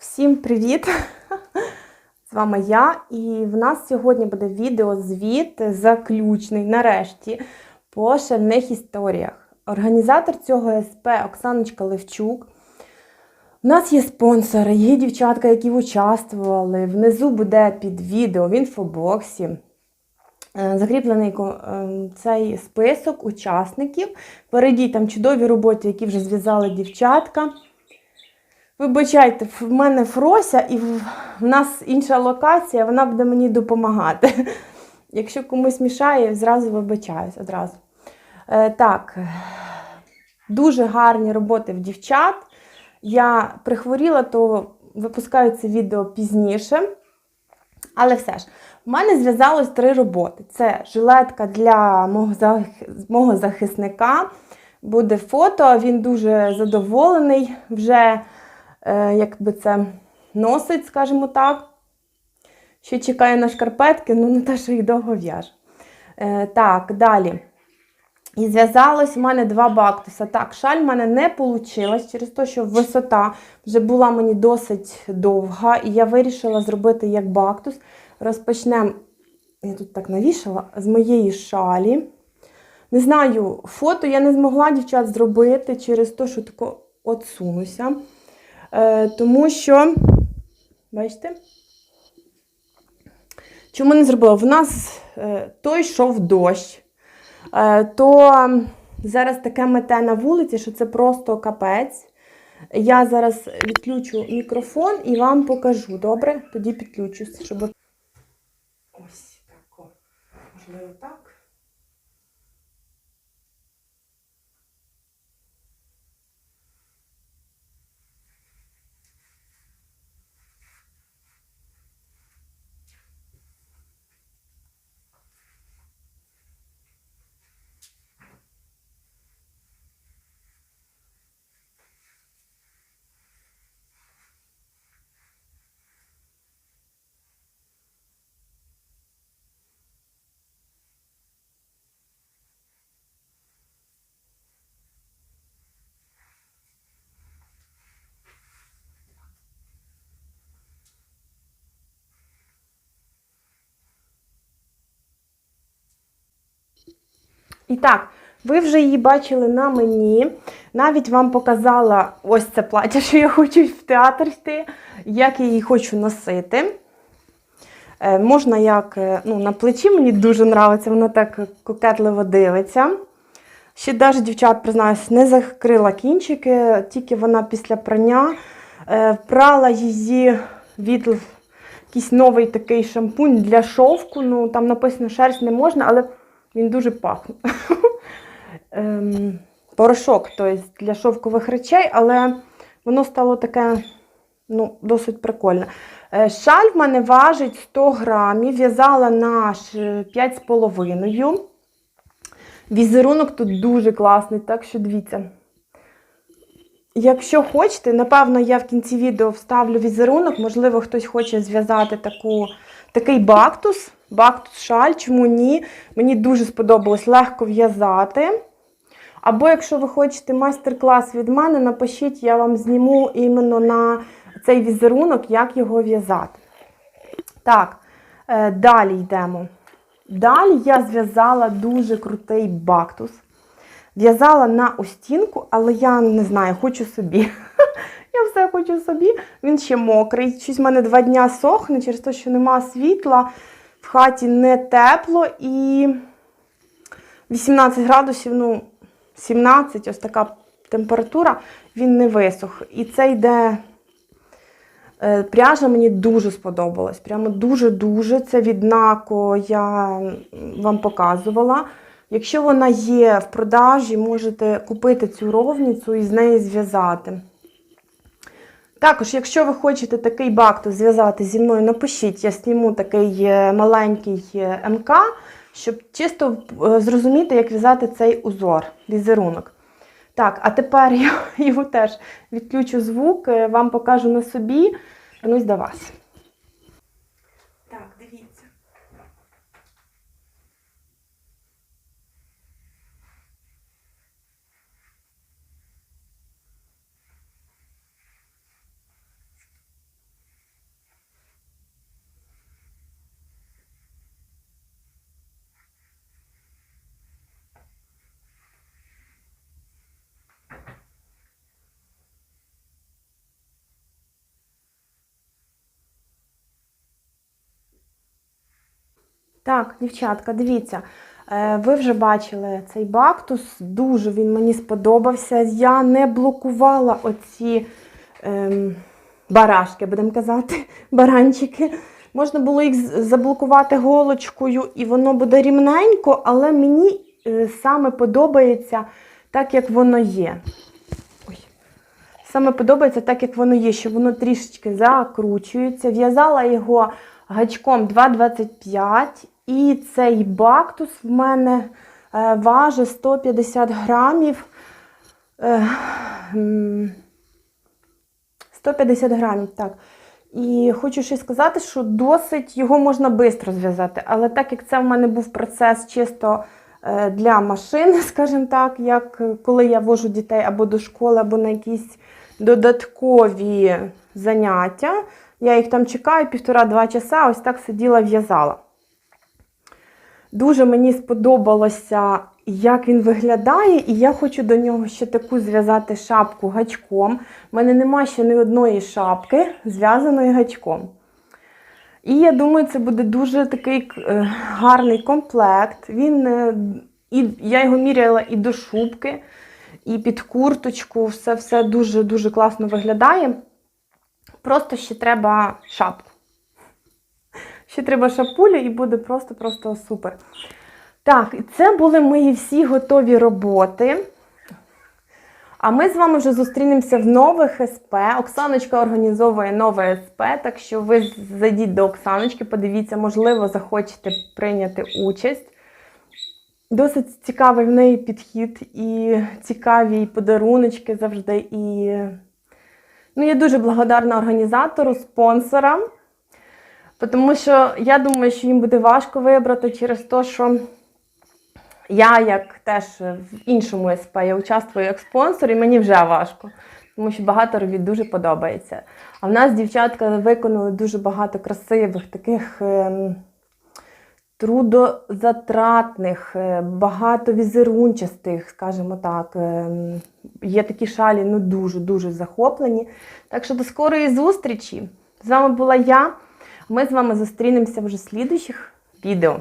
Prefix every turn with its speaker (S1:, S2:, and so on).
S1: Всім привіт! З вами я, і в нас сьогодні буде відеозвіт заключний, нарешті, по шальних історіях. Організатор цього СП Оксаночка Левчук. У нас є спонсори, є дівчатка, які участвували. Внизу буде під відео в інфобоксі. е, Закріплений е, цей список учасників. Перейдіть там чудові роботи, які вже зв'язали дівчатка. Вибачайте, в мене Фрося, і в нас інша локація, вона буде мені допомагати. Якщо комусь мішає, зразу вибачаюсь одразу. Е, так, дуже гарні роботи в дівчат. Я прихворіла, то випускаю це відео пізніше. Але все ж, в мене зв'язалось три роботи: це жилетка для мого захисника. Буде фото, він дуже задоволений. Вже е, як би це носить, скажімо так. Ще чекає на шкарпетки, ну не те, що їх довго в'яже. Е, так, далі. І зв'язалось у мене два бактуса. Так, шаль в мене не вийшло через те, що висота вже була мені досить довга, і я вирішила зробити як бактус. Розпочнемо, я тут так навішала, з моєї шалі. Не знаю, фото я не змогла дівчат зробити через те, що тако отсунуся. Е, тому що, бачите? Чому не зробила? В нас е, то йшов дощ, е, то зараз таке мете на вулиці, що це просто капець. Я зараз відключу мікрофон і вам покажу. Добре? Тоді підключусь, щоб. Ось так. Можливо, так. І так, ви вже її бачили на мені. Навіть вам показала ось це плаття, що я хочу в театр йти, як я її хочу носити. Е, можна як е, ну, на плечі, мені дуже подобається, вона так кокетливо дивиться. Ще навіть, дівчат, признаюсь, не закрила кінчики, тільки вона після прання е, впрала її від якийсь новий такий шампунь для шовку. Ну, там написано шерсть не можна, але він дуже пахне. Ем, Порошок тобто, для шовкових речей, але воно стало таке ну, досить прикольне. Е, Шаль в мене важить 100 грамів, в'язала на 5,5. Візерунок тут дуже класний, так що дивіться. Якщо хочете, напевно, я в кінці відео вставлю візерунок, можливо, хтось хоче зв'язати такий бактус, бактус шаль, чому ні? Мені дуже сподобалось легко в'язати. Або якщо ви хочете майстер-клас від мене, напишіть, я вам зніму іменно на цей візерунок, як його в'язати. Так, е, далі йдемо. Далі я зв'язала дуже крутий бактус. В'язала на остінку, але я не знаю, хочу собі. Я все хочу собі. Він ще мокрий. Щось в мене два дня сохне через те, що нема світла, в хаті не тепло і 18 градусів, ну, 17, ось така температура, він не висох. І це йде. е, Пряжа мені дуже сподобалась. Прямо дуже-дуже. Це від Нако я вам показувала. Якщо вона є в продажі, можете купити цю ровницю і з неї зв'язати. Також, якщо ви хочете такий бактус зв'язати зі мною, напишіть, я зніму такий е, маленький е, МК, щоб чисто е, зрозуміти, як в'язати цей узор, візерунок. Так, а тепер я його теж відключу звук, вам покажу на собі, вернусь до вас. Так, дівчатка, дивіться. е, Ви вже бачили цей бактус, дуже він мені сподобався. Я не блокувала оці ем, барашки, будемо казати, баранчики. Можна було їх заблокувати голочкою, і воно буде рівненько, але мені е, саме подобається так, як воно є. Ой. Саме подобається так, як воно є, що воно трішечки закручується. В'язала його гачком 2,25. І цей бактус в мене е, важить 150 грамів. Е, 150 грамів, так. І хочу ще сказати, що досить його можна швидко зв'язати. Але так як це в мене був процес чисто е, для машини, скажімо так, як е, коли я вожу дітей або до школи, або на якісь додаткові заняття, я їх там чекаю півтора-два часа, ось так сиділа, в'язала. Дуже мені сподобалося, як він виглядає, і я хочу до нього ще таку зв'язати шапку гачком. У мене нема ще ні одної шапки, зв'язаної гачком. І я думаю, це буде дуже такий е, гарний комплект. Він, е, і, я його міряла і до шубки, і під курточку. Все все дуже-дуже класно виглядає. Просто ще треба шапку. Ще треба шапулю і буде просто-просто супер. Так, це були мої всі готові роботи. А ми з вами вже зустрінемося в нових СП. Оксаночка організовує нове СП, так що ви зайдіть до Оксаночки, подивіться, можливо, захочете прийняти участь. Досить цікавий в неї підхід і цікаві подаруночки завжди. І ну, я дуже благодарна організатору, спонсорам. Тому що я думаю, що їм буде важко вибрати через те, що я, як теж в іншому СП, я участвую як спонсор, і мені вже важко, тому що багато робіт дуже подобається. А в нас дівчатка виконали дуже багато красивих, таких ем, трудозатратних, багатовізерунчастих, багато візерунчастих, скажімо так. ем, Є такі шалі, ну дуже-дуже захоплені. Так що до скорої зустрічі! З вами була я. Ми з вами зустрінемося вже в слідуючих відео.